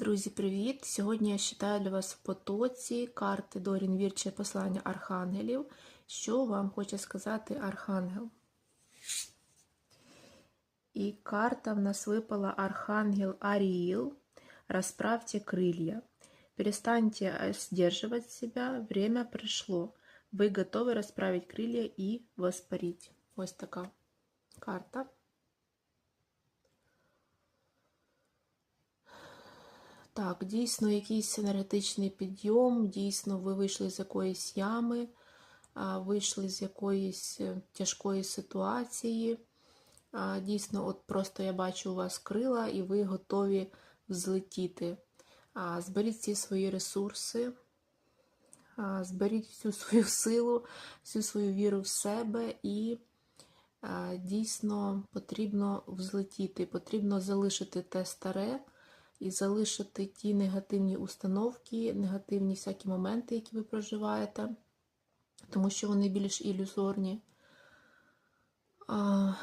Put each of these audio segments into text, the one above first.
Друзі, привіт! Сьогодні я читаю для вас в потоці карти Дорін Вірче послання Архангелів. Що вам хоче сказати Архангел? І карта в нас випала Архангел Аріїл. Расправьте крылья. Перестаньте сдерживать себя. Время пришло. Ви готові розправити крылья і воспаріть. Ось така карта. Так, дійсно, якийсь енергетичний підйом, дійсно, ви вийшли з якоїсь ями, вийшли з якоїсь е, тяжкої ситуації. Дійсно, от просто я бачу у вас крила, і ви готові взлетіти. Зберіть всі свої ресурси, зберіть всю свою силу, всю свою віру в себе і дійсно потрібно взлетіти, потрібно залишити те старе і залишити ті негативні установки, негативні всякі моменти, які ви проживаєте, тому що вони більш ілюзорні. А,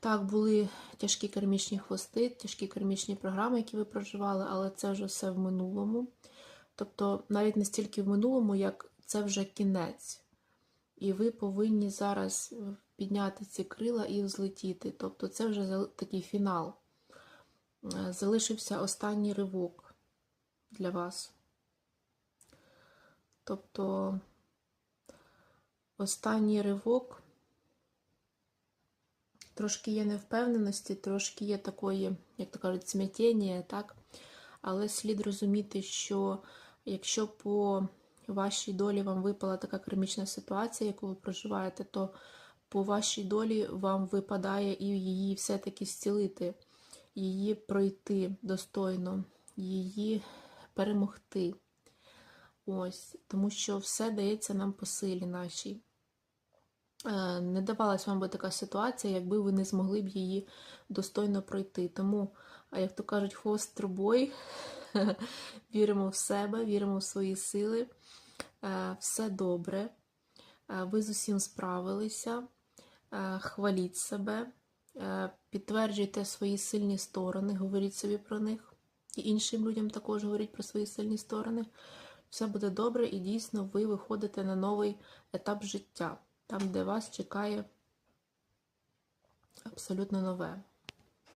Так, були тяжкі кармічні хвости, тяжкі кармічні програми, які ви проживали, але це вже все в минулому. Тобто, навіть не стільки в минулому, як це вже кінець. І ви повинні зараз підняти ці крила і взлетіти. Тобто, це вже такий фінал. Е, залишився останній ривок для вас. Тобто останній ривок трошки є невпевненості, трошки є такої, як то кажуть, смятіння, так? Але слід розуміти, що якщо по вашій долі вам випала така кармічна ситуація, яку ви проживаєте, то по вашій долі вам випадає і її все-таки зцілити її пройти достойно, її перемогти. Ось, Тому що все дається нам по силі нашій. Е, не давалась вам би така ситуація, якби ви не змогли б її достойно пройти. Тому, як то кажуть, хвост трубой, віримо в себе, віримо в свої сили. Е, все добре. Е, ви з усім справилися, хваліть себе. Е, підтверджуйте свої сильні сторони, говоріть собі про них. І іншим людям також говоріть про свої сильні сторони. Все буде добре, і дійсно ви виходите на новий етап життя, там, де вас чекає абсолютно нове.